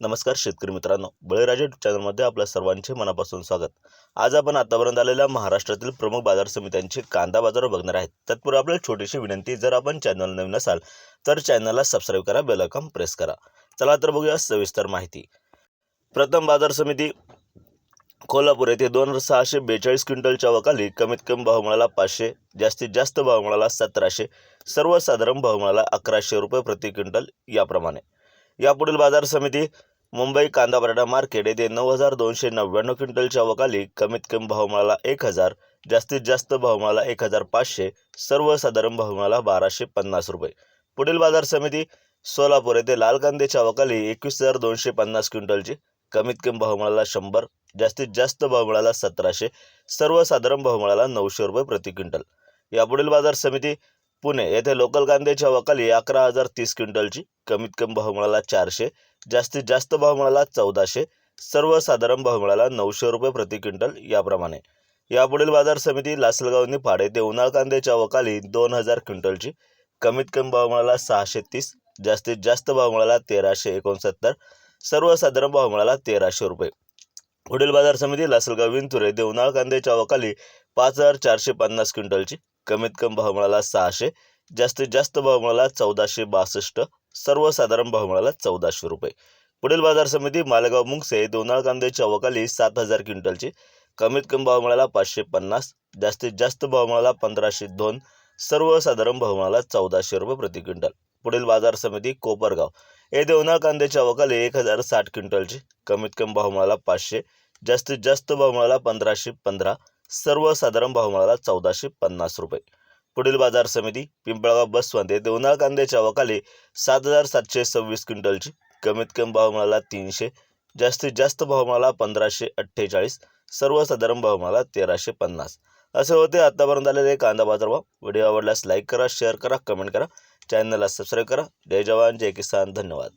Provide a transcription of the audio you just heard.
नमस्कार शेतकरी मित्रांनो बळीराजा चॅनलमध्ये आपल्या सर्वांचे मनापासून स्वागत. आज आपण आतापर्यंत आलेल्या महाराष्ट्रातील प्रमुख बाजार समित्यांचे कांदा बाजार बघणार आहेत. तत्पूर्वी आपल्याला छोटीशी विनंती जर आपण चॅनल नवीन असाल तर चॅनलला सबस्क्राईब करा बेलकम प्रेस करा. चला तर बघूया सविस्तर माहिती. प्रथम बाजार समिती कोल्हापूर येथे दोन हजार सहाशे बेचाळीस क्विंटलच्या वकाली कमीत कमी भाव मिळाला पाचशे जास्तीत जास्त भाव मिळाला सतराशे सर्वसाधारण भाव मिळाला अकराशे रुपये प्रति क्विंटल याप्रमाणे. यापुढील बाजार समिती मुंबई कांदा बटाटा मार्केट येथे नऊ हजार दोनशे नव्याण्णव क्विंटलच्या वकाली कमीत कमी भाव मिळाला एक हजार जास्तीत जास्त भाव मिळाला एक हजार पाचशे सर्वसाधारण भाव मिळाला बाराशे पन्नास रुपये. पुढील बाजार समिती सोलापूर येथे लाल कांद्याच्या वकाली एकवीस हजार दोनशे पन्नास क्विंटलची कमीत कमी भाव मिळाला शंभर जास्तीत जास्त भाव मिळाला सतराशे सर्वसाधारण भाव मिळाला नऊशे रुपये प्रति क्विंटल. यापुढील बाजार समिती पुणे येथे लोकल कांद्याच्या वकाली अकरा हजार तीस क्विंटलची कमीत कमी भाव मिळाला चारशे जास्तीत जास्त भाव मिळाला चौदाशे सर्वसाधारण भाव मिळाला नऊशे रुपये प्रति क्विंटल याप्रमाणे. यापुढील बाजार समिती लासलगाव निफाड येथे उन्हाळ कांद्याच्या वकाली दोन हजार क्विंटलची कमीत कमी भाव मिळाला सहाशे तीस जास्तीत जास्त भाव मिळाला तेराशे एकोणसत्तर सर्वसाधारण भाव मिळाला तेराशे रुपये. पुढील बाजार समिती लासलगाव विंतुरे येथे उन्हाळ कांद्याच्या वकाली पाच हजार चारशे पन्नास क्विंटलची कमीत कमी भाव मिळाला सहाशे जास्तीत जास्त भाव मिळाला चौदाशे बासष्ट सर्वसाधारण भाव मिळाला चौदाशे रुपये. पुढील बाजार समिती मालेगाव मुंगसे दोनाळ कांद्याची कांद्याच्या सात हजार क्विंटलची. कमीत कमी भाव मिळाला पाचशे पन्नास जास्तीत जास्त भाव मिळाला पंधराशे दोन सर्वसाधारण भाव मिळाला चौदाशे रुपये प्रति क्विंटल. पुढील बाजार समिती कोपरगाव. हे देवनाळ कांद्याच्या अवकाली एक हजार साठ क्विंटलची. कमीत कमी भाव मिळाला पाचशे जास्तीत जास्त भाव मिळाला पंधराशे पंधरा सर्वसाधारण भाव मिळाला चौदाशे पन्नास रुपये. पुढील बाजार समिती पिंपळगाव बसवंत येथे उन्हाळ कांद्याच्या अवकाली सात हजार सातशे सव्वीस क्विंटलची. कमीत कमी भाव मिळाला तीनशे जास्तीत जास्त भाव मिळाला पंधराशे अठ्ठेचाळीस सर्वसाधारण भाव मिळाला तेराशे पन्नास. असे होते आतापर्यंत आलेले कांदा बाजारभाव व्हिडिओ आवडल्यास लाईक करा शेअर करा कमेंट करा. चॅनलला सबस्क्राईब करा. जय जवान जय किसान. धन्यवाद.